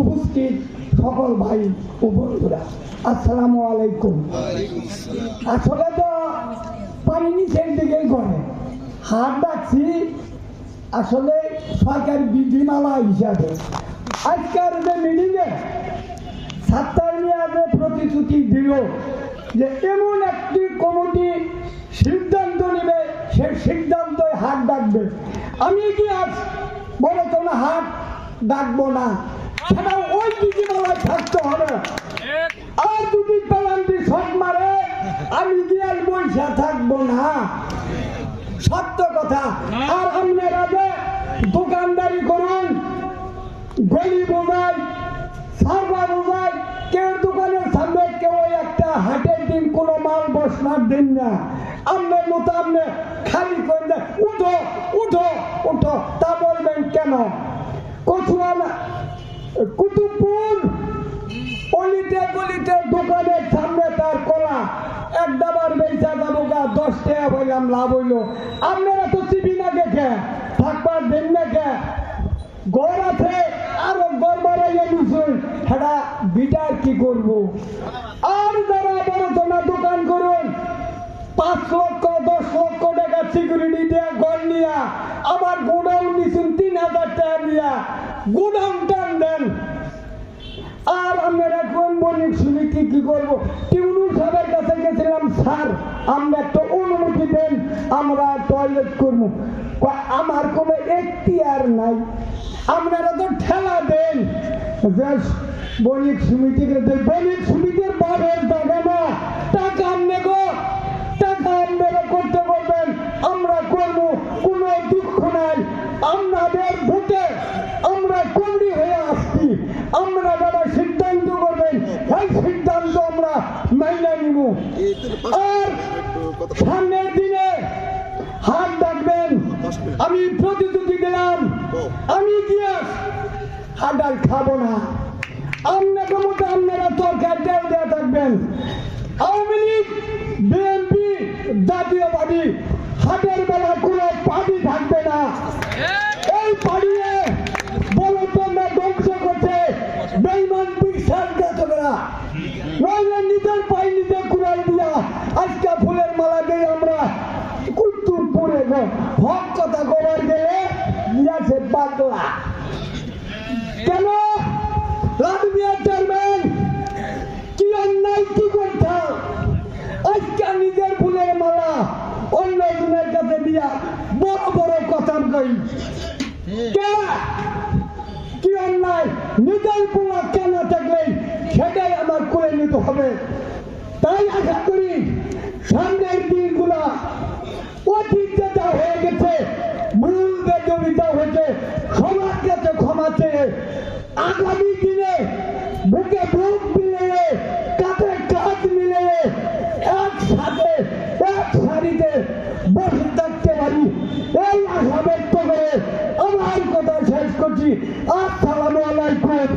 উপস্থিত সকল ভাই ও বন্ধুরা, আসসালামু আলাইকুম। আসলে তো পানি নিচের দিকেই করে হাত ডাকছি আসলে সরকার বিধিমালা হিসাবে। আজকের যে মিটিংয়ে সাত্তার মেয়াদে প্রতিশ্রুতি দিল যে এমন একটি কমিটি সিদ্ধান্ত নেবে, সে সিদ্ধান্তে হাত ডাকবে আমি কি আজ বলে তো না হাত ডাকবো না? ওই থাকতে হবে। আর যদি পেলান্তি শট মারে, আমি গিয়ে আর বৈশা থাকব না? সত্য কথা। আর আপনারা যে দোকানদারি করুন। গলি বোঝায় সারবা বোঝায় কেউ দোকানের সামনে, কেউ একটা হাটের দিন, কোনো মাল বসনার দিন না। আপনার মতো আপনি খালি করে দেন উঠো উঠো উঠো। তা বলবেন কেন? কচুয়া এক ডাবার বেচা যাব গা দশ টাকা বললাম লাভ হইল। আপনারা তো চিবি না দেখে, থাকবার দেন না কে গড় আছে, আরও গড় বাড়াইয়া নিছুন সেটা বিটার কি করব? আর যারা বড় দোকান করুন, পাঁচ লক্ষ, দশ লক্ষ টাকা সিকিউরিটি দিয়া গড় নিয়া, আবার গোডাউন নিছুন তিন হাজার টাকা দিয়া। গোডাউন টান দেন। আর আমরা কোন বণিক সমিতি কি করব? টিউনু স্যার, আমরা একটা অনুমতি দেন, আমরা টয়লেট করব। আমার কোনো এখতিয়ার নাই। আপনারা তো ঠেলা দেন। যে বণিক সমিতিকে বণিক সমিতির বাবের টাকা না। টাকা আমি গো টাকা আপনারা করতে বলবেন আমরা করব কোনো দুঃখ নাই আপনাদের ভোটে আমরা কমরি হয়ে আসছি আমরা যারা সিদ্ধান্ত করবেন সেই সিদ্ধান্ত আমরা মাইনে নিব আর সামনের দিনে হাত ডাকবেন আমি প্রতিশ্রুতি দিলাম। আমি গিয়ে হাডাল খাব না। আপনাকে মতো আপনারা দেওয়া দেওয়া থাকবেন। আওয়ামী লীগ, বিএনপি, জাতীয় পার্টি হাটের বেলা কোনো পার্টি থাকবে না এই পাড়িয়ে বলো তোমরা ধ্বংস করছে বেইমান বিশ্বাস ঘাতকরা নইলে নিজের নিজে কুড়াল দিয়া। আজকে ফুলের মালা দিয়ে আমরা কুতুবপুরে গো হক কথা কবার গেলে গিয়াছে বাংলা কেন? লাদমিয়া চেয়ারম্যান কি অন্যায়, কি করতাম আজকে নিজের ফুলের মালা অন্য জনের কাছে দিয়া বড় বড় কথা কই। কে? কি অন্যায়? নিজের পোলা কেন তাই আশা করি। সামনের দিনগুলো অতীত যেটা হয়ে গেছে মূল বেদবিতা হয়েছে, সবার কাছে ক্ষমা চেয়ে আগামী দিনে বুকে বুক মিলিয়ে, কাঁধে কাঁধ মিলিয়ে একসাথে, এক সারিতে বসে থাকতে পারি। এই আশা ব্যক্ত করে আমার কথা শেষ করছি। আসসালামু আলাইকুম।